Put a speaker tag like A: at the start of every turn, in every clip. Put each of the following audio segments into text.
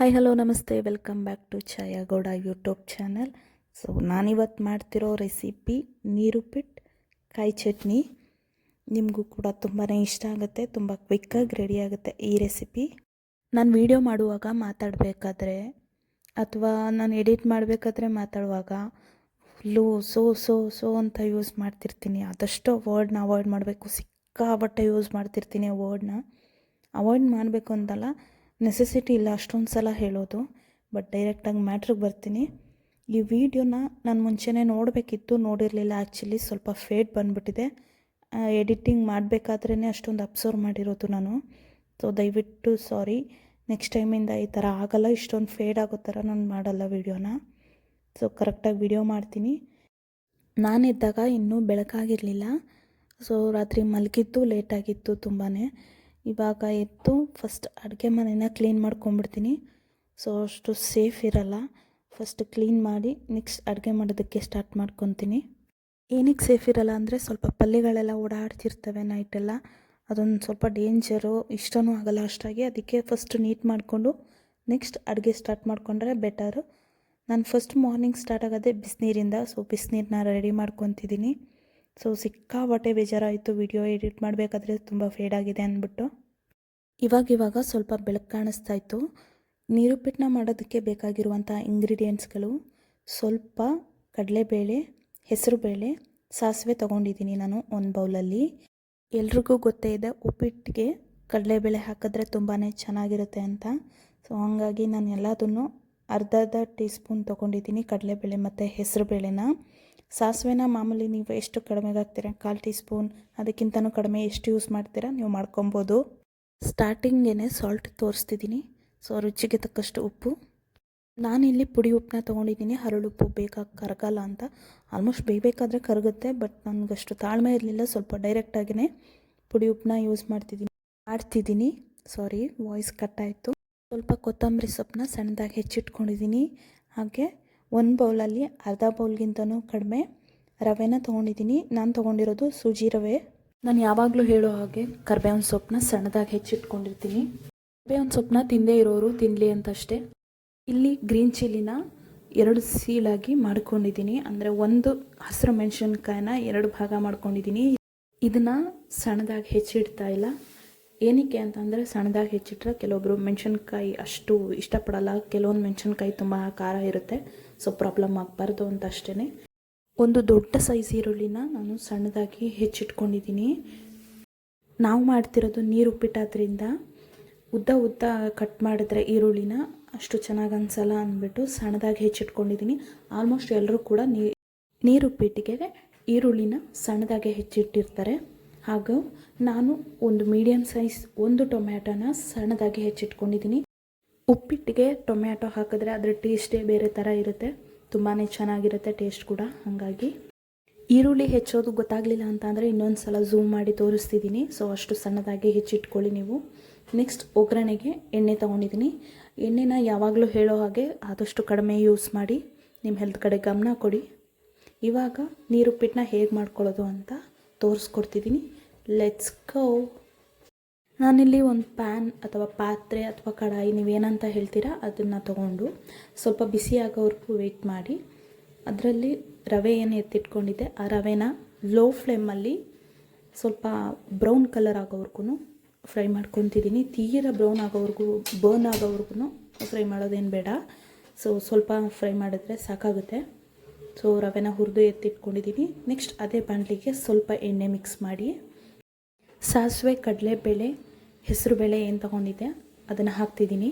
A: Hi hello ನಮಸ್ತೆ. Welcome back to Chaya Gowda YouTube channel so ನಾನಿವತ್ತು ಮಾಡ್ತಿರೋ recipe ನೀರುಪಿಟ್ ಕಾಯಿ ಚಟ್ನಿ. ನಿಮಗೂ ಕೂಡ ತುಂಬಾ ಇಷ್ಟ ಆಗುತ್ತೆ, ತುಂಬ ಕ್ವಿಕ್ಕಾಗಿ ರೆಡಿ ಆಗುತ್ತೆ ಈ ರೆಸಿಪಿ ನಾನು ವೀಡಿಯೋ ಮಾಡುವಾಗ ಮಾತಾಡಬೇಕಾದ್ರೆ, ಅಥವಾ ನಾನು ಎಡಿಟ್ ಮಾಡಬೇಕಾದ್ರೆ ಮಾತಾಡುವಾಗ, ಲೋ, ಸೋ ಸೋ ಸೋ ಅಂತ ಯೂಸ್ ಮಾಡ್ತಿರ್ತೀನಿ. ಆದಷ್ಟು ವರ್ಡ್ನ ಅವಾಯ್ಡ್ ಮಾಡಬೇಕು. ಸಿಕ್ಕಾಬಟ್ಟೆ ಯೂಸ್ ಮಾಡ್ತಿರ್ತೀನಿ ವರ್ಡ್ನ ಅವಾಯ್ಡ್ ಮಾಡಬೇಕು ಅಂತಲ್ಲ ನೆಸೆಸಿಟಿ ಇಲ್ಲ, ಅಷ್ಟೊಂದು ಸಲ ಹೇಳೋದು ಬಟ್ ಡೈರೆಕ್ಟಾಗಿ ಮ್ಯಾಟ್ರಿಗೆ ಬರ್ತೀನಿ. ಈ ವಿಡಿಯೋನ ನಾನು ಮುಂಚೆನೇ ನೋಡಬೇಕಿತ್ತು, ನೋಡಿರಲಿಲ್ಲ. ಆ್ಯಕ್ಚುಲಿ ಸ್ವಲ್ಪ ಫೇಡ್ ಬಂದುಬಿಟ್ಟಿದೆ. ಎಡಿಟಿಂಗ್ ಮಾಡಬೇಕಾದ್ರೇ ಅಷ್ಟೊಂದು ಅಬ್ಸರ್ವ್ ಮಾಡಿರೋದು ನಾನು. ಸೊ ದಯವಿಟ್ಟು ಸಾರಿ ನೆಕ್ಸ್ಟ್ ಟೈಮಿಂದ ಈ ಥರ ಆಗಲ್ಲ, ಇಷ್ಟೊಂದು ಫೇಡ್ ಆಗೋ ಥರ ನಾನು ಮಾಡಲ್ಲ ವಿಡಿಯೋನ ಸೊ ಕರೆಕ್ಟಾಗಿ ವಿಡಿಯೋ ಮಾಡ್ತೀನಿ. ನಾನಿದ್ದಾಗ ಇನ್ನೂ ಬೆಳಕಾಗಿರಲಿಲ್ಲ. ಸೊ ರಾತ್ರಿ ಮಲಗಿದ್ದು ಲೇಟಾಗಿತ್ತು ತುಂಬಾ ಇವಾಗ ಎದ್ದು ಫಸ್ಟ್ ಅಡುಗೆ ಮನೆನ ಕ್ಲೀನ್ ಮಾಡ್ಕೊಂಬಿಡ್ತೀನಿ ಸೊ ಅಷ್ಟು ಸೇಫ್ ಇರಲ್ಲ. ಫಸ್ಟ್ ಕ್ಲೀನ್ ಮಾಡಿ ನೆಕ್ಸ್ಟ್ ಅಡುಗೆ ಮಾಡೋದಕ್ಕೆ ಸ್ಟಾರ್ಟ್ ಮಾಡ್ಕೊತೀನಿ. ಏನಕ್ಕೆ ಸೇಫ್ ಇರಲ್ಲ ಅಂದರೆ ಸ್ವಲ್ಪ ಪಲ್ಯಗಳೆಲ್ಲ ಓಡಾಡ್ತಿರ್ತವೆ ನೈಟೆಲ್ಲ ಅದೊಂದು ಸ್ವಲ್ಪ ಡೇಂಜರು ಇಷ್ಟನೂ ಆಗಲ್ಲ ಅಷ್ಟಾಗಿ. ಅದಕ್ಕೆ ಫಸ್ಟ್ ನೀಟ್ ಮಾಡಿಕೊಂಡು ನೆಕ್ಸ್ಟ್ ಅಡುಗೆ ಸ್ಟಾರ್ಟ್ ಮಾಡಿಕೊಂಡ್ರೆ ಬೆಟರು ನಾನು ಫಸ್ಟ್ ಮಾರ್ನಿಂಗ್ ಸ್ಟಾರ್ಟ್ ಆಗೋದೇ ಬಿಸಿನೀರಿಂದ. ಸೊ ಬಿಸಿನೀರನ್ನ ರೆಡಿ ಮಾಡ್ಕೊತಿದ್ದೀನಿ. ಸೊ ಸಿಕ್ಕಾಬಟ್ಟೆ ಬೇಜಾರಾಯಿತು. ವಿಡಿಯೋ ಎಡಿಟ್ ಮಾಡಬೇಕಾದ್ರೆ ತುಂಬ ಫೇಡ್ ಆಗಿದೆ ಅಂದ್ಬಿಟ್ಟು. ಇವಾಗಿವಾಗ ಇವಾಗ ಸ್ವಲ್ಪ ಬೆಳಕು ಕಾಣಿಸ್ತಾ ಇತ್ತು. ನೀರುಪ್ಪಿಟ್ಟನ್ನ ಮಾಡೋದಕ್ಕೆ ಬೇಕಾಗಿರುವಂಥ ಇಂಗ್ರೀಡಿಯೆಂಟ್ಸ್ಗಳು ಸ್ವಲ್ಪ ಕಡಲೆಬೇಳೆ, ಹೆಸರುಬೇಳೆ, ಸಾಸಿವೆ ತೊಗೊಂಡಿದ್ದೀನಿ ನಾನು ಒಂದು ಬೌಲಲ್ಲಿ. ಎಲ್ರಿಗೂ ಗೊತ್ತೇ ಇದೆ ಉಪ್ಪಿಟ್ಟಿಗೆ ಕಡಲೆಬೇಳೆ ಹಾಕಿದ್ರೆ ತುಂಬಾ ಚೆನ್ನಾಗಿರುತ್ತೆ ಅಂತ. ಸೊ ಹಾಗಾಗಿ ನಾನು ಎಲ್ಲದನ್ನು ಅರ್ಧ ಅರ್ಧ ಟೀ ಸ್ಪೂನ್ ತೊಗೊಂಡಿದ್ದೀನಿ ಕಡಲೆಬೇಳೆ ಮತ್ತು ಹೆಸರುಬೇಳೆನ. ಸಾಸಿವೆನ ಮಾಮೂಲಿ ನೀವು ಎಷ್ಟು ಕಡಿಮೆಗೆ ಹಾಕ್ತೀರಾ? ಕಾಲು ಟೀ ಸ್ಪೂನ್ ಅದಕ್ಕಿಂತನೂ ಕಡಿಮೆ ಎಷ್ಟು ಯೂಸ್ ಮಾಡ್ತೀರಾ? ನೀವು ಮಾಡ್ಕೊಬೋದು. ಸ್ಟಾರ್ಟಿಂಗೇನೆ ಸಾಲ್ಟ್ ತೋರಿಸ್ತಿದ್ದೀನಿ. ಸೊ ರುಚಿಗೆ ತಕ್ಕಷ್ಟು ಉಪ್ಪು. ನಾನಿಲ್ಲಿ ಪುಡಿ ಉಪ್ಪನ್ನ ತೊಗೊಂಡಿದ್ದೀನಿ. ಹರಳುಪ್ಪು ಬೇಕಾಗಿ ಕರಗಲ್ಲ ಅಂತ. ಆಲ್ಮೋಸ್ಟ್ ಬೇಯಬೇಕಾದ್ರೆ ಕರಗುತ್ತೆ ಬಟ್ ನನಗಷ್ಟು ತಾಳ್ಮೆ ಇರಲಿಲ್ಲ. ಸ್ವಲ್ಪ ಡೈರೆಕ್ಟಾಗಿಯೇ ಪುಡಿ ಉಪ್ಪನ್ನ ಯೂಸ್ ಮಾಡ್ತಿದ್ದೀನಿ. ಮಾಡ್ತಿದ್ದೀನಿ. ಸಾರಿ ವಾಯ್ಸ್ ಕಟ್ ಆಯಿತು. ಸ್ವಲ್ಪ ಕೊತ್ತಂಬರಿ ಸೊಪ್ಪನ್ನ ಸಣ್ಣದಾಗಿ ಹೆಚ್ಚಿಟ್ಕೊಂಡಿದ್ದೀನಿ. ಹಾಗೆ ಒಂದು ಬೌಲಲ್ಲಿ ಅರ್ಧ ಬೌಲ್ಗಿಂತನೂ ಕಡಿಮೆ ರವೆನ ತೊಗೊಂಡಿದ್ದೀನಿ. ನಾನು ತೊಗೊಂಡಿರೋದು ಸೂಜಿ ರವೆ. ನಾನು ಯಾವಾಗಲೂ ಹೇಳೋ ಹಾಗೆ ಕರ್ಬೇವಿನ ಸೊಪ್ಪನ್ನ ಸಣ್ಣದಾಗಿ ಹೆಚ್ಚಿಟ್ಕೊಂಡಿರ್ತೀನಿ. ಕರ್ಬೇವಿನ ಸೊಪ್ಪನ್ನ ತಿಂದೇ ಇರೋರು ತಿನ್ನಲಿ ಅಂತಷ್ಟೇ. ಇಲ್ಲಿ ಗ್ರೀನ್ ಚಿಲ್ಲಿನ ಎರಡು ಸೀಳಾಗಿ ಮಾಡ್ಕೊಂಡಿದ್ದೀನಿ. ಅಂದರೆ ಒಂದು ಹಸಿರು ಮೆಣಸಿನ್ಕಾಯಿನ ಎರಡು ಭಾಗ ಮಾಡ್ಕೊಂಡಿದ್ದೀನಿ. ಇದನ್ನು ಸಣ್ಣದಾಗಿ ಹೆಚ್ಚಿಡ್ತಾ ಇಲ್ಲ. ಏನಕ್ಕೆ ಅಂತಂದರೆ ಸಣ್ಣದಾಗಿ ಹೆಚ್ಚಿಟ್ರೆ ಕೆಲವೊಬ್ಬರು ಮೆಣಸಿನ್ಕಾಯಿ ಅಷ್ಟು ಇಷ್ಟಪಡಲ್ಲ, ಕೆಲವೊಂದು ಮೆಣಸಿನ್ಕಾಯಿ ತುಂಬ ಖಾರ ಇರುತ್ತೆ, ಸೊ ಪ್ರಾಬ್ಲಮ್ ಆಗಬಾರ್ದು ಅಂತ ಅಷ್ಟೇ ಒಂದು ದೊಡ್ಡ ಸೈಜ್ ಈರುಳ್ಳಿನ ನಾನು ಸಣ್ಣದಾಗಿ ಹೆಚ್ಚಿಟ್ಕೊಂಡಿದ್ದೀನಿ. ನಾವು ಮಾಡ್ತಿರೋದು ನೀರು ಉಪ್ಪಿಟ್ಟಾದ್ರಿಂದ ಉದ್ದ ಉದ್ದ ಕಟ್ ಮಾಡಿದ್ರೆ ಈರುಳ್ಳಿನ ಅಷ್ಟು ಚೆನ್ನಾಗಿ ಅನಿಸಲ್ಲ ಅಂದ್ಬಿಟ್ಟು ಸಣ್ಣದಾಗಿ ಹೆಚ್ಚಿಟ್ಕೊಂಡಿದ್ದೀನಿ. ಆಲ್ಮೋಸ್ಟ್ ಎಲ್ಲರೂ ಕೂಡ ನೀರು ಉಪ್ಪಿಟ್ಟಿಗೆ ಈರುಳ್ಳಿನ ಸಣ್ಣದಾಗೆ ಹೆಚ್ಚಿಟ್ಟಿರ್ತಾರೆ. ಹಾಗೂ ನಾನು ಒಂದು ಮೀಡಿಯಮ್ ಸೈಜ್ ಒಂದು ಟೊಮ್ಯಾಟೋನ ಸಣ್ಣದಾಗಿ ಹೆಚ್ಚಿಟ್ಕೊಂಡಿದ್ದೀನಿ. ಉಪ್ಪಿಟ್ಟಿಗೆ ಟೊಮ್ಯಾಟೊ ಹಾಕಿದ್ರೆ ಅದರ ಟೇಸ್ಟೇ ಬೇರೆ ಥರ ಇರುತ್ತೆ. ತುಂಬಾ ಚೆನ್ನಾಗಿರುತ್ತೆ ಟೇಸ್ಟ್ ಕೂಡ, ಹಾಗಾಗಿ. ಈರುಳ್ಳಿ ಹೆಚ್ಚೋದು ಗೊತ್ತಾಗಲಿಲ್ಲ ಅಂತ ಅಂದರೆ ಇನ್ನೊಂದು ಸಲ ಝೂಮ್ ಮಾಡಿ ತೋರಿಸ್ತಿದ್ದೀನಿ. ಸೊ ಅಷ್ಟು ಸಣ್ಣದಾಗಿ ಹೆಚ್ಚಿಟ್ಕೊಳ್ಳಿ ನೀವು. ನೆಕ್ಸ್ಟ್ ಒಗ್ಗರಣೆಗೆ ಎಣ್ಣೆ ತೊಗೊಂಡಿದ್ದೀನಿ. ಎಣ್ಣೆನ ಯಾವಾಗಲೂ ಹೇಳೋ ಹಾಗೆ ಆದಷ್ಟು ಕಡಿಮೆ ಯೂಸ್ ಮಾಡಿ. ನಿಮ್ಮ ಹೆಲ್ತ್ ಕಡೆ ಗಮನ ಕೊಡಿ. ಇವಾಗ ನೀರುಪ್ಪಿಟ್ಟನ್ನ ಹೇಗೆ ಮಾಡ್ಕೊಳ್ಳೋದು ಅಂತ ತೋರಿಸ್ಕೊಡ್ತಿದ್ದೀನಿ. ಲೆಟ್ಸ್ ಗೋ ನಾನಿಲ್ಲಿ ಒಂದು ಪ್ಯಾನ್ ಅಥವಾ ಪಾತ್ರೆ ಅಥವಾ ಕಡಾಯಿ, ನೀವೇನಂತ ಹೇಳ್ತೀರಾ ಅದನ್ನು ತಗೊಂಡು ಸ್ವಲ್ಪ ಬಿಸಿ ಆಗೋವರೆಗೂ ವೆಯ್ಟ್ ಮಾಡಿ. ಅದರಲ್ಲಿ ರವೆ ಏನು ಎತ್ತಿಟ್ಕೊಂಡಿದ್ದೆ, ಆ ರವೆನ ಲೋ ಫ್ಲೇಮಲ್ಲಿ ಸ್ವಲ್ಪ ಬ್ರೌನ್ ಕಲರ್ ಆಗೋವರೆಗೂ ಫ್ರೈ ಮಾಡ್ಕೊತಿದ್ದೀನಿ. ತೀರ ಬ್ರೌನ್ ಆಗೋವರೆಗೂ ಬರ್ನ್ ಆಗೋವರೆಗೂ ಫ್ರೈ ಮಾಡೋದೇನು ಬೇಡ. ಸೊ ಸ್ವಲ್ಪ ಫ್ರೈ ಮಾಡಿದ್ರೆ ಸಾಕಾಗುತ್ತೆ. ಸೊ ರವೆನ ಹುರಿದು ಎತ್ತಿಟ್ಕೊಂಡಿದ್ದೀನಿ. ನೆಕ್ಸ್ಟ್ ಅದೇ ಬಾಣಲಿಗೆ ಸ್ವಲ್ಪ ಎಣ್ಣೆ ಮಿಕ್ಸ್ ಮಾಡಿ. ಸಾಸಿವೆ, ಕಡಲೆಬೇಳೆ, ಹೆಸರುಬೇಳೆ ಏನು ತಗೊಂಡಿದ್ದೆ, ಅದನ್ನು ಹಾಕ್ತಿದ್ದೀನಿ.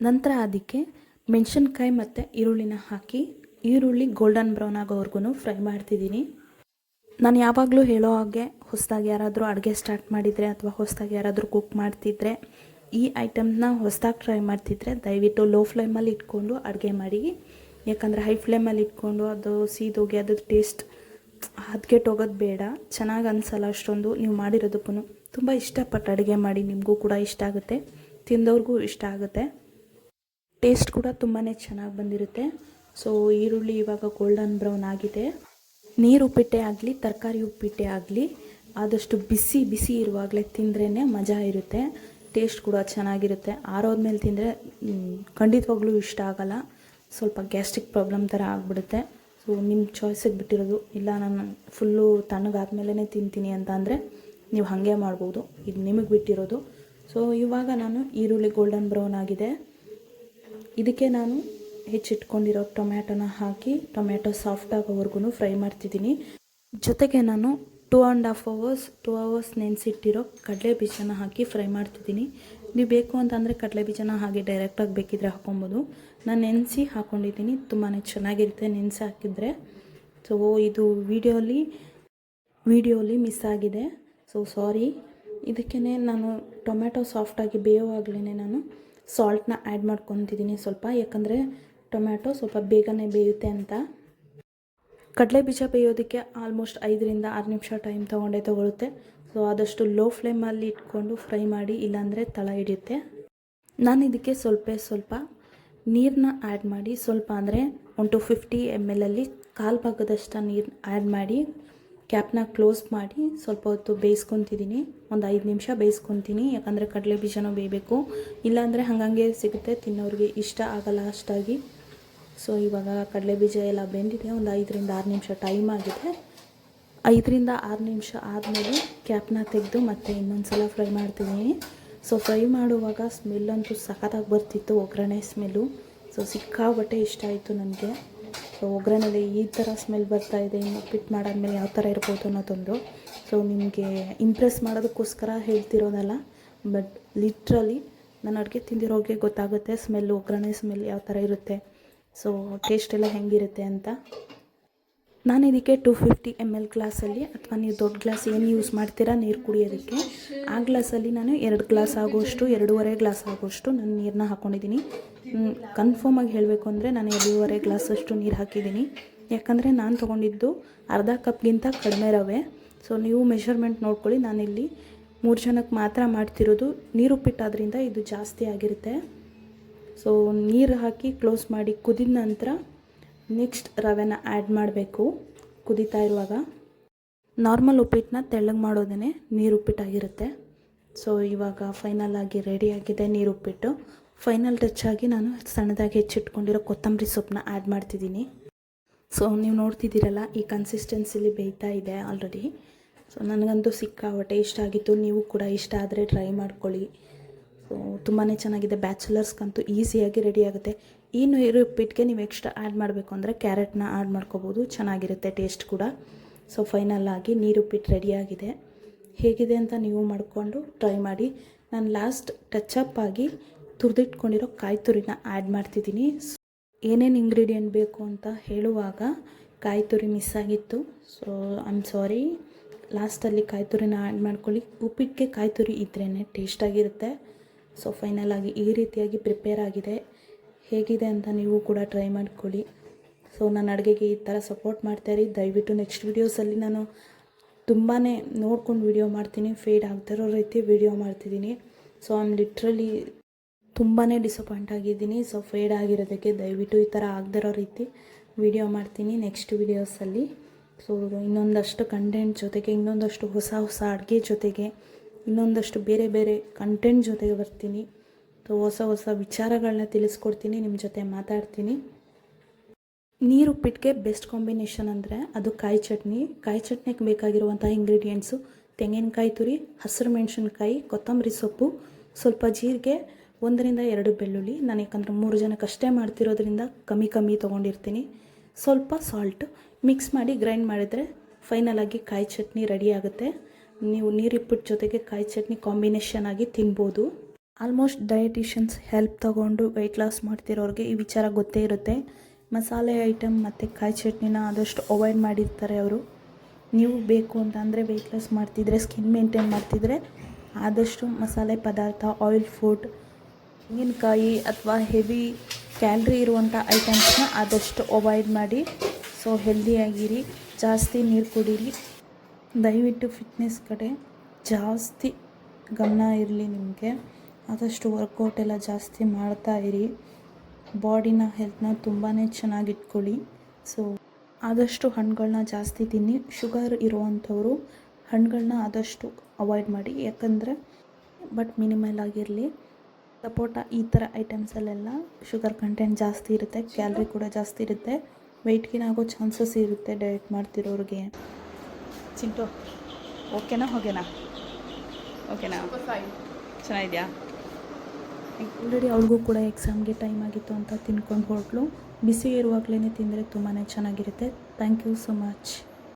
A: ನಂತರ ಅದಕ್ಕೆ ಮೆಣಸಿನ್ಕಾಯಿ ಮತ್ತು ಈರುಳ್ಳಿನ ಹಾಕಿ, ಈರುಳ್ಳಿ ಗೋಲ್ಡನ್ ಬ್ರೌನ್ ಆಗೋವರೆಗೂ ಫ್ರೈ ಮಾಡ್ತಿದ್ದೀನಿ. ನಾನು ಯಾವಾಗಲೂ ಹೇಳೋ ಹಾಗೆ ಹೊಸದಾಗಿ ಯಾರಾದರೂ ಅಡುಗೆ ಸ್ಟಾರ್ಟ್ ಮಾಡಿದರೆ ಅಥವಾ ಹೊಸದಾಗಿ ಯಾರಾದರೂ ಕುಕ್ ಮಾಡ್ತಿದ್ರೆ, ಈ ಐಟಮ್ನ ಹೊಸದಾಗಿ ಟ್ರೈ ಮಾಡ್ತಿದ್ರೆ ದಯವಿಟ್ಟು ಲೋ ಫ್ಲೇಮಲ್ಲಿ ಇಟ್ಕೊಂಡು ಅಡುಗೆ ಮಾಡಿ. ಯಾಕಂದರೆ ಹೈ ಫ್ಲೇಮಲ್ಲಿ ಇಟ್ಕೊಂಡು ಅದು ಸೀದೋಗಿ ಅದ್ರ ಟೇಸ್ಟ್ ಹದ್ಗೆಟ್ಟೋಗೋದು ಬೇಡ. ಚೆನ್ನಾಗಿ ಅನ್ಸಲ್ಲ ಅಷ್ಟೊಂದು. ನೀವು ಮಾಡಿರೋದಕ್ಕೂ ತುಂಬ ಇಷ್ಟಪಟ್ಟು ಅಡುಗೆ ಮಾಡಿ ನಿಮಗೂ ಕೂಡ ಇಷ್ಟ ಆಗುತ್ತೆ. ತಿಂದವ್ರಿಗೂ ಇಷ್ಟ ಆಗುತ್ತೆ. ಟೇಸ್ಟ್ ಕೂಡ ತುಂಬಾ ಚೆನ್ನಾಗಿ ಬಂದಿರುತ್ತೆ. ಸೊ ಈರುಳ್ಳಿ ಇವಾಗ ಗೋಲ್ಡನ್ ಬ್ರೌನ್ ಆಗಿದೆ. ನೀರು ಉಪ್ಪಿಟ್ಟೆ ಆಗಲಿ, ತರಕಾರಿ ಉಪ್ಪಿಟ್ಟೆ ಆಗಲಿ, ಆದಷ್ಟು ಬಿಸಿ ಬಿಸಿ ಇರುವಾಗಲೇ ತಿಂದ್ರೇ ಮಜಾ ಇರುತ್ತೆ. ಟೇಸ್ಟ್ ಕೂಡ ಚೆನ್ನಾಗಿರುತ್ತೆ. ಆರೋದ್ಮೇಲೆ ತಿಂದರೆ ಖಂಡಿತವಾಗ್ಲೂ ಇಷ್ಟ ಆಗಲ್ಲ. ಸ್ವಲ್ಪ ಗ್ಯಾಸ್ಟ್ರಿಕ್ ಪ್ರಾಬ್ಲಮ್ ಥರ ಆಗಿಬಿಡುತ್ತೆ. ಸೊ ನಿಮ್ಮ ಚಾಯ್ಸಿಗೆ ಬಿಟ್ಟಿರೋದು ಇಲ್ಲ, ನಾನು ಫುಲ್ಲು ತಣ್ಣಗಾದ್ಮೇಲೆ ತಿಂತೀನಿ ಅಂತ ಅಂದರೆ ನೀವು ಹಾಗೆ ಮಾಡ್ಬೋದು. ಇದು ನಿಮಗೆ ಬಿಟ್ಟಿರೋದು. ಸೊ ಇವಾಗ ನಾನು ಈರುಳ್ಳಿ ಗೋಲ್ಡನ್ ಬ್ರೌನ್ ಆಗಿದೆ. ಇದಕ್ಕೆ ನಾನು ಹೆಚ್ಚಿಟ್ಕೊಂಡಿರೋ ಟೊಮ್ಯಾಟೋನ ಹಾಕಿ ಟೊಮ್ಯಾಟೊ ಸಾಫ್ಟ್ ಆಗೋವರೆಗೂ ಫ್ರೈ ಮಾಡ್ತಿದ್ದೀನಿ. ಜೊತೆಗೆ ನಾನು two and half hours two hours ನೆನೆಸಿಟ್ಟಿರೋ ಕಡಲೆ ಬೀಜನ ಹಾಕಿ ಫ್ರೈ ಮಾಡ್ತಿದ್ದೀನಿ. ನೀವು ಬೇಕು ಅಂತಂದರೆ ಕಡಲೆ ಬೀಜನ ಹಾಗೆ ಡೈರೆಕ್ಟಾಗಿ ಬೇಕಿದ್ರೆ ಹಾಕೊಬೋದು. ನಾನು ನೆನೆಸಿ ಹಾಕ್ಕೊಂಡಿದ್ದೀನಿ ತುಂಬಾ ಚೆನ್ನಾಗಿರುತ್ತೆ ನೆನೆಸಿ ಹಾಕಿದರೆ. ಸೊ ಇದು ವಿಡಿಯೋಲಿ ವಿಡಿಯೋಲಿ ಮಿಸ್ ಆಗಿದೆ. ಸೊ ಸಾರಿ ಇದಕ್ಕೇ ನಾನು ಟೊಮೆಟೊ ಸಾಫ್ಟಾಗಿ ಬೇಯೋವಾಗಲೇ ನಾನು ಸಾಲ್ಟ್ನ ಆ್ಯಡ್ ಮಾಡ್ಕೊತಿದ್ದೀನಿ ಸ್ವಲ್ಪ, ಯಾಕಂದರೆ ಟೊಮ್ಯಾಟೊ ಸ್ವಲ್ಪ ಬೇಗನೆ ಬೇಯುತ್ತೆ ಅಂತ. ಕಡಲೆ ಬೀಜ ಬೇಯೋದಕ್ಕೆ ಆಲ್ಮೋಸ್ಟ್ ಐದರಿಂದ ಆರು ನಿಮಿಷ ಟೈಮ್ ತೊಗೊಂಡೇ ತೊಗೊಳುತ್ತೆ. ಸೊ ಆದಷ್ಟು ಲೋ ಫ್ಲೇಮಲ್ಲಿ ಇಟ್ಕೊಂಡು ಫ್ರೈ ಮಾಡಿ, ಇಲ್ಲಾಂದರೆ ತಳ ಹಿಡಿಯುತ್ತೆ. ನಾನು ಇದಕ್ಕೆ ಸ್ವಲ್ಪ ಸ್ವಲ್ಪ ನೀರನ್ನ ಆ್ಯಡ್ ಮಾಡಿ, ಸ್ವಲ್ಪ ಅಂದರೆ ಒನ್ ಟು ಫಿಫ್ಟಿ ಎಂ ಎಲ್ಲಲ್ಲಿ ಕಾಲು ಭಾಗದಷ್ಟು ನೀರು ಆ್ಯಡ್ ಮಾಡಿ ಕ್ಯಾಪ್ನ ಕ್ಲೋಸ್ ಮಾಡಿ, ಸ್ವಲ್ಪ ಹೊತ್ತು ಬೇಯಿಸ್ಕೊತಿದ್ದೀನಿ ಒಂದು ಐದು ನಿಮಿಷ ಬೇಯಿಸ್ಕೊತೀನಿ. ಯಾಕಂದರೆ ಕಡಲೆ ಬೀಜನೂ ಬೇಯಬೇಕು. ಇಲ್ಲಾಂದರೆ ಹಾಗಂಗೆ ಸಿಗುತ್ತೆ, ತಿನ್ನೋರಿಗೆ ಇಷ್ಟ ಆಗಲ್ಲ ಅಷ್ಟಾಗಿ. ಸೊ ಇವಾಗ ಕಡಲೆ ಬೀಜ ಎಲ್ಲ ಬೆಂದಿದೆ. ಒಂದು ಐದರಿಂದ ಆರು ನಿಮಿಷ ಟೈಮ್ ಆಗಿದೆ. ಐದರಿಂದ ಆರು ನಿಮಿಷ ಆದಮೇಲೆ ಕ್ಯಾಪ್ನ ತೆಗೆದು ಮತ್ತೆ ಇನ್ನೊಂದು ಸಲ ಫ್ರೈ ಮಾಡ್ತೀನಿ. ಸೊ ಫ್ರೈ ಮಾಡುವಾಗ ಸ್ಮೆಲ್ ಅಂತೂ ಸಖತ್ತಾಗಿ ಬರ್ತಿತ್ತು, ಒಗ್ಗರಣೆ ಸ್ಮೆಲ್ಲು. ಸೊ ಸಿಕ್ಕಾಬಟ್ಟೆ ಇಷ್ಟ ಆಯಿತು ನನಗೆ. ಸೊ ಒಗ್ಗರಣೆಲಿ ಈ ಥರ ಸ್ಮೆಲ್ ಬರ್ತಾ ಇದೆ, ಇನ್ನು ಪಿಟ್ ಮಾಡಾದ್ಮೇಲೆ ಯಾವ ಥರ ಇರ್ಬೋದು ಅನ್ನೋದೊಂದು. ಸೊ ನಿಮಗೆ ಇಂಪ್ರೆಸ್ ಮಾಡೋದಕ್ಕೋಸ್ಕರ ಹೇಳ್ತಿರೋದಲ್ಲ ಬಟ್ ಲಿಟ್ರಲಿ ನಾನು ಅಡುಗೆ ತಿಂದಿರೋಗೆ ಗೊತ್ತಾಗುತ್ತೆ ಸ್ಮೆಲ್ ಒಗ್ಗರಣೆ ಸ್ಮೆಲ್ ಯಾವ ಥರ ಇರುತ್ತೆ. ಸೊ ಟೇಸ್ಟ್ ಎಲ್ಲ ಹೆಂಗಿರುತ್ತೆ ಅಂತ. ನಾನು ಇದಕ್ಕೆ ಟು ಫಿಫ್ಟಿ ಎಂ ಎಲ್ ಗ್ಲಾಸಲ್ಲಿ ಅಥವಾ ನೀವು ದೊಡ್ಡ ಗ್ಲಾಸ್ ಏನು ಯೂಸ್ ಮಾಡ್ತೀರಾ ನೀರು ಕುಡಿಯೋದಕ್ಕೆ, ಆ ಗ್ಲಾಸಲ್ಲಿ ನಾನು ಎರಡು ಗ್ಲಾಸ್ ಆಗೋಷ್ಟು ಎರಡೂವರೆ ಗ್ಲಾಸ್ ಆಗೋಷ್ಟು ನಾನು ನೀರನ್ನ ಹಾಕ್ಕೊಂಡಿದ್ದೀನಿ ಕನ್ಫರ್ಮಾಗಿ ಹೇಳಬೇಕು ಅಂದರೆ ನಾನು ಎರಡೂವರೆ ಗ್ಲಾಸಷ್ಟು ನೀರು ಹಾಕಿದ್ದೀನಿ. ಯಾಕಂದರೆ ನಾನು ತೊಗೊಂಡಿದ್ದು ಅರ್ಧ ಕಪ್ಗಿಂತ ಕಡಿಮೆ ರವೆ. ಸೊ ನೀವು ಮೆಷರ್ಮೆಂಟ್ ನೋಡ್ಕೊಳ್ಳಿ. ನಾನಿಲ್ಲಿ ಮೂರು ಜನಕ್ಕೆ ಮಾತ್ರ ಮಾಡ್ತಿರೋದು. ನೀರು ಉಪ್ಪಿಟ್ಟಾದ್ರಿಂದ ಇದು ಜಾಸ್ತಿ ಆಗಿರುತ್ತೆ. ಸೊ ನೀರು ಹಾಕಿ ಕ್ಲೋಸ್ ಮಾಡಿ ಕುದಿದ ನಂತರ ನೆಕ್ಸ್ಟ್ ರವೆನ ಆ್ಯಡ್ ಮಾಡಬೇಕು. ಕುದೀತಾ ಇರುವಾಗ. ನಾರ್ಮಲ್ ಉಪ್ಪಿಟ್ಟನ್ನ ತೆಳ್ಳಗೆ ಮಾಡೋದೇ ನೀರು ಉಪ್ಪಿಟ್ಟಾಗಿರುತ್ತೆ ಸೊ ಇವಾಗ ಫೈನಲ್ ಆಗಿ ರೆಡಿಯಾಗಿದೆ ನೀರು ಉಪ್ಪಿಟ್ಟು. ಫೈನಲ್ ಟಚ್ ಆಗಿ ನಾನು ಸಣ್ಣದಾಗಿ ಹೆಚ್ಚಿಟ್ಕೊಂಡಿರೋ ಕೊತ್ತಂಬರಿ ಸೊಪ್ಪನ್ನ ಆ್ಯಡ್ ಮಾಡ್ತಿದ್ದೀನಿ. ಸೊ ನೀವು ನೋಡ್ತಿದ್ದೀರಲ್ಲ, ಈ ಕನ್ಸಿಸ್ಟೆನ್ಸಿಲಿ ಬೇಯ್ತಾ ಇದೆ ಆಲ್ರೆಡಿ ಸೊ ನನಗಂತೂ ಸಿಕ್ಕಾಬಟ್ಟೆ ಇಷ್ಟ ಆಗಿತ್ತು. ನೀವು ಕೂಡ ಇಷ್ಟ ಆದರೆ ಟ್ರೈ ಮಾಡ್ಕೊಳ್ಳಿ. ಸೊ ತುಂಬಾ ಚೆನ್ನಾಗಿದೆ. ಬ್ಯಾಚುಲರ್ಸ್ಗಂತೂ ಈಸಿಯಾಗಿ ರೆಡಿ ಆಗುತ್ತೆ. ಈ ನೀರು ಉಪ್ಪಿಟ್ಟಿಗೆ ನೀವು ಎಕ್ಸ್ಟ್ರಾ ಆ್ಯಡ್ ಮಾಡಬೇಕು ಅಂದರೆ ಕ್ಯಾರೆಟ್ನ ಆ್ಯಡ್ ಮಾಡ್ಕೋಬೋದು. ಚೆನ್ನಾಗಿರುತ್ತೆ ಟೇಸ್ಟ್ ಕೂಡ. ಸೊ ಫೈನಲ್ ಆಗಿ ನೀರು ಉಪ್ಪಿಟ್ಟು ರೆಡಿಯಾಗಿದೆ ಹೇಗಿದೆ ಅಂತ ನೀವು ಮಾಡಿಕೊಂಡು ಟ್ರೈ ಮಾಡಿ. ನಾನು ಲಾಸ್ಟ್ ಟಚಪ್ ಆಗಿ ತುರಿದಿಟ್ಕೊಂಡಿರೋ ಕಾಯಿ ತುರಿನ ಆ್ಯಡ್ ಮಾಡ್ತಿದ್ದೀನಿ. ಏನೇನು ಇಂಗ್ರೀಡಿಯೆಂಟ್ ಬೇಕು ಅಂತ ಹೇಳುವಾಗ ಕಾಯಿ ತುರಿ ಮಿಸ್ ಆಗಿತ್ತು. ಸೊ ಐ ಆಮ್ ಸಾರಿ ಲಾಸ್ಟಲ್ಲಿ ಕಾಯಿ ತುರಿನ ಆ್ಯಡ್ ಮಾಡ್ಕೊಳ್ಳಿ. ಉಪ್ಪಿಟ್ಟಿಗೆ ಕಾಯಿ ತುರಿ ಇದ್ರೇ ಟೇಸ್ಟಾಗಿರುತ್ತೆ ಸೊ ಫೈನಲ್ ಆಗಿ ಈ ರೀತಿಯಾಗಿ ಪ್ರಿಪೇರ್ ಆಗಿದೆ. ಹೇಗಿದೆ ಅಂತ ನೀವು ಕೂಡ ಟ್ರೈ ಮಾಡ್ಕೊಳ್ಳಿ. ಸೊ ನನ್ನ ಅಡುಗೆಗೆ ಈ ಥರ ಸಪೋರ್ಟ್ ಮಾಡ್ತಾಯಿರಿ ದಯವಿಟ್ಟು ನೆಕ್ಸ್ಟ್ ವೀಡಿಯೋಸಲ್ಲಿ ನಾನು ತುಂಬಾ ನೋಡ್ಕೊಂಡು ವೀಡಿಯೋ ಮಾಡ್ತೀನಿ. ಫೇಡ್ ಆಗ್ತಿರೋ ರೀತಿ ವೀಡಿಯೋ ಮಾಡ್ತಿದ್ದೀನಿ. ಸೊ ಐ ಆಮ್ ಲಿಟ್ರಲಿ ತುಂಬಾ ಡಿಸಪಾಯಿಂಟ್ ಆಗಿದ್ದೀನಿ. ಸೊ ಫೇಡ್ ಆಗಿರೋದಕ್ಕೆ ದಯವಿಟ್ಟು ಈ ಥರ ಆಗದಿರೋ ರೀತಿ ವೀಡಿಯೋ ಮಾಡ್ತೀನಿ ನೆಕ್ಸ್ಟ್ ವೀಡಿಯೋಸಲ್ಲಿ ಸೊ ಇನ್ನೊಂದಷ್ಟು ಕಂಟೆಂಟ್ ಜೊತೆಗೆ, ಇನ್ನೊಂದಷ್ಟು ಹೊಸ ಹೊಸ ಅಡುಗೆ ಜೊತೆಗೆ, ಇನ್ನೊಂದಷ್ಟು ಬೇರೆ ಬೇರೆ ಕಂಟೆಂಟ್ ಜೊತೆಗೆ ಬರ್ತೀನಿ. ಸೊ ಹೊಸ ಹೊಸ ವಿಚಾರಗಳನ್ನ ತಿಳಿಸ್ಕೊಡ್ತೀನಿ ನಿಮ್ಮ ಜೊತೆ ಮಾತಾಡ್ತೀನಿ. ನೀರು ಉಪ್ಪಿಟ್ಟಿಗೆ ಬೆಸ್ಟ್ ಕಾಂಬಿನೇಷನ್ ಅಂದರೆ ಅದು ಕಾಯಿ ಚಟ್ನಿ. ಕಾಯಿ ಚಟ್ನಿಗೆ ಬೇಕಾಗಿರುವಂಥ ಇಂಗ್ರೀಡಿಯೆಂಟ್ಸು ತೆಂಗಿನಕಾಯಿ ತುರಿ, ಹಸಿರು ಮೆಣಸಿನ್ಕಾಯಿ, ಕೊತ್ತಂಬರಿ ಸೊಪ್ಪು, ಸ್ವಲ್ಪ ಜೀರಿಗೆ, ಒಂದರಿಂದ ಎರಡು ಬೆಳ್ಳುಳ್ಳಿ. ನಾನು ಯಾಕಂದ್ರೆ ಮೂರು ಜನಕ್ಕೆ ಅಷ್ಟೇ ಮಾಡ್ತಿರೋದ್ರಿಂದ ಕಮ್ಮಿ ಕಮ್ಮಿ ತೊಗೊಂಡಿರ್ತೀನಿ. ಸ್ವಲ್ಪ ಸಾಲ್ಟ್ ಮಿಕ್ಸ್ ಮಾಡಿ ಗ್ರೈಂಡ್ ಮಾಡಿದರೆ ಫೈನಲ್ ಆಗಿ ಕಾಯಿ ಚಟ್ನಿ ರೆಡಿ ಆಗುತ್ತೆ. ನೀವು ನೀರಿಪ್ಪಿಟ್ಟು ಜೊತೆಗೆ ಕಾಯಿ ಚಟ್ನಿ ಕಾಂಬಿನೇಷನ್ ಆಗಿ ತಿನ್ಬೋದು. ಆಲ್ಮೋಸ್ಟ್ ಡಯಟಿಷನ್ಸ್ ಹೆಲ್ಪ್ ತೊಗೊಂಡು ವೆಯ್ಟ್ ಲಾಸ್ ಮಾಡ್ತಿರೋರಿಗೆ ಈ ವಿಚಾರ ಗೊತ್ತೇ ಇರುತ್ತೆ. ಮಸಾಲೆ ಐಟಮ್ ಮತ್ತು ಕಾಯಿ ಚಟ್ನಿನ ಆದಷ್ಟು ಅವಾಯ್ಡ್ ಮಾಡಿರ್ತಾರೆ ಅವರು. ನೀವು ಬೇಕು ಅಂತ ಅಂದರೆ ವೆಯ್ಟ್ ಲಾಸ್ ಮಾಡ್ತಿದ್ರೆ ಸ್ಕಿನ್ ಮೇಂಟೈನ್ ಮಾಡ್ತಿದ್ರೆ ಆದಷ್ಟು ಮಸಾಲೆ ಪದಾರ್ಥ ಆಯಿಲ್ ಫುಡ್ ತೆಂಗಿನಕಾಯಿ ಅಥವಾ ಹೆವಿ ಕ್ಯಾಲ್ರಿ ಇರುವಂಥ ಐಟಮ್ಸ್ನ ಆದಷ್ಟು ಅವಾಯ್ಡ್ ಮಾಡಿ. ಸೊ ಹೆಲ್ದಿಯಾಗಿರಿ ಜಾಸ್ತಿ ನೀರು ಕುಡೀರಿ. ದಯವಿಟ್ಟು ಫಿಟ್ನೆಸ್ ಕಡೆ ಜಾಸ್ತಿ ಗಮನ ಇರಲಿ ನಿಮಗೆ. ಆದಷ್ಟು ವರ್ಕೌಟ್ ಎಲ್ಲ ಜಾಸ್ತಿ ಮಾಡ್ತಾ ಇರಿ. ಬಾಡಿನ ಹೆಲ್ತ್ನ ತುಂಬಾ ಚೆನ್ನಾಗಿಟ್ಕೊಳ್ಳಿ. ಸೊ ಆದಷ್ಟು ಹಣ್ಣುಗಳನ್ನ ಜಾಸ್ತಿ ತಿನ್ನಿ. ಶುಗರ್ ಇರುವಂಥವರು ಹಣ್ಣುಗಳನ್ನ ಆದಷ್ಟು ಅವಾಯ್ಡ್ ಮಾಡಿ. ಯಾಕಂದರೆ ಬಟ್ ಮಿನಿಮಲ್ ಆಗಿರಲಿ. ಸಪೋಟ ಈ ಥರ ಐಟಮ್ಸಲ್ಲೆಲ್ಲ ಶುಗರ್ ಕಂಟೆಂಟ್ ಜಾಸ್ತಿ ಇರುತ್ತೆ. ಕ್ಯಾಲ್ರಿ ಕೂಡ ಜಾಸ್ತಿ ಇರುತ್ತೆ. ವೆಯ್ಟ್ ಗೇನ್ ಆಗೋ ಚಾನ್ಸಸ್ ಇರುತ್ತೆ ಡಯಟ್ ಮಾಡ್ತಿರೋರಿಗೆ. ಚಿಂಟು ಓಕೆನಾ? ಹೋಗೇನಾ? ಓಕೆನಾ? ಚೆನ್ನಾಗಿದೆಯಾ? ಆಲ್ರೆಡಿ ಅವಳಿಗೂ ಕೂಡ ಎಕ್ಸಾಮ್ಗೆ ಟೈಮ್ ಆಗಿತ್ತು ಅಂತ ತಿನ್ಕೊಂಡು ಹೊರಟ್ಲು ಬಿಸಿ ಇರುವಾಗಲೇ ತಿಂದರೆ ತುಂಬಾ ಚೆನ್ನಾಗಿರುತ್ತೆ. Thank you so much